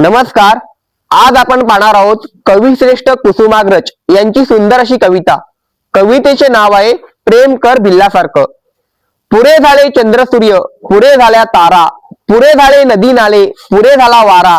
नमस्कार आज आपण पाहणार आहोत कवी श्रेष्ठ कुसुमाग्रज यांची सुंदर अशी कविता. कवितेचे नाव आहे प्रेम कर भिल्लासारखं पुरे झाले चंद्र सूर्य पुरे झाल्या तारा पुरे झाले नदी नाले पुरे झाला वारा.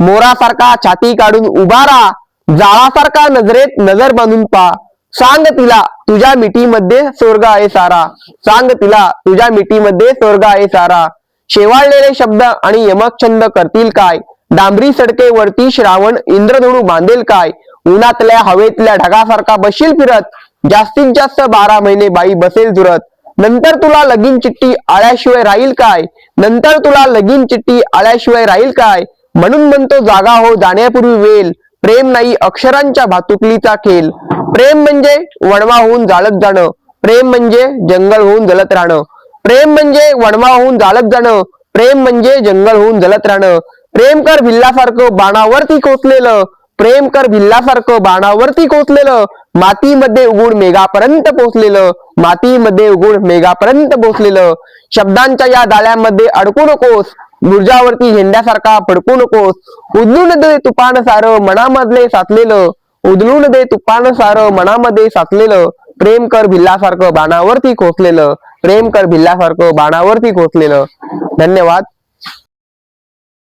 मोरासारखा छाती काढून उभारा जाळासारखा नजरेत नजर बांधून पा सांग तिला तुझ्या मिठीमध्ये स्वर्ग आहे सारा. सांग तिला तुझ्या मिठीमध्ये स्वर्ग आहे सारा. शेवाळलेले शब्द आणि यमक छंद करतील काय? डांबरी सडके वरती श्रावण इंद्रधनु बांधेल काय? उन्हातल्या हवेतल्या ढगासारखा बशील फिरत जास्तीत जास्त बारा महिने बाई बसेल जुरत नंतर तुला लगीन चिठ्ठी आळ्याशिवाय राहील काय? नंतर तुला लगीन चिठ्ठी आळ्याशिवाय राहील काय? म्हणून म्हणतो जागा हो जाण्यापूर्वी वेल प्रेम नाही अक्षरांच्या भातुकलीचा खेळ. प्रेम म्हणजे वणवा होऊन जाळत जाणं. प्रेम म्हणजे जंगल होऊन जलत राहणं. प्रेम म्हणजे वणवा होऊन जाळत जाणं. प्रेम म्हणजे जंगल होऊन जलत राहणं. प्रेम कर भिल्लासारखं बाणावरती कोचलेलं प्रेम कर भिल्लासारखं बाणावरती कोचलेलं मातीमध्ये उगुण मेघापर्यंत पोचलेलं मातीमध्ये उगुण मेघापर्यंत पोचलेलं. शब्दांच्या या जाळ्यामध्ये अडकू नकोस मुर्जावरती झेंड्यासारखा फडकू नकोस. उदलून दे तुपान सार मनामधले साचलेलं उदलून दे तुपान सार मनामध्ये साचलेलं. प्रेम कर भिल्लासारखं बाणावरती खोचलेलं प्रेम कर भिल्लासारखं बाणावरती खोचलेलं धन्यवाद.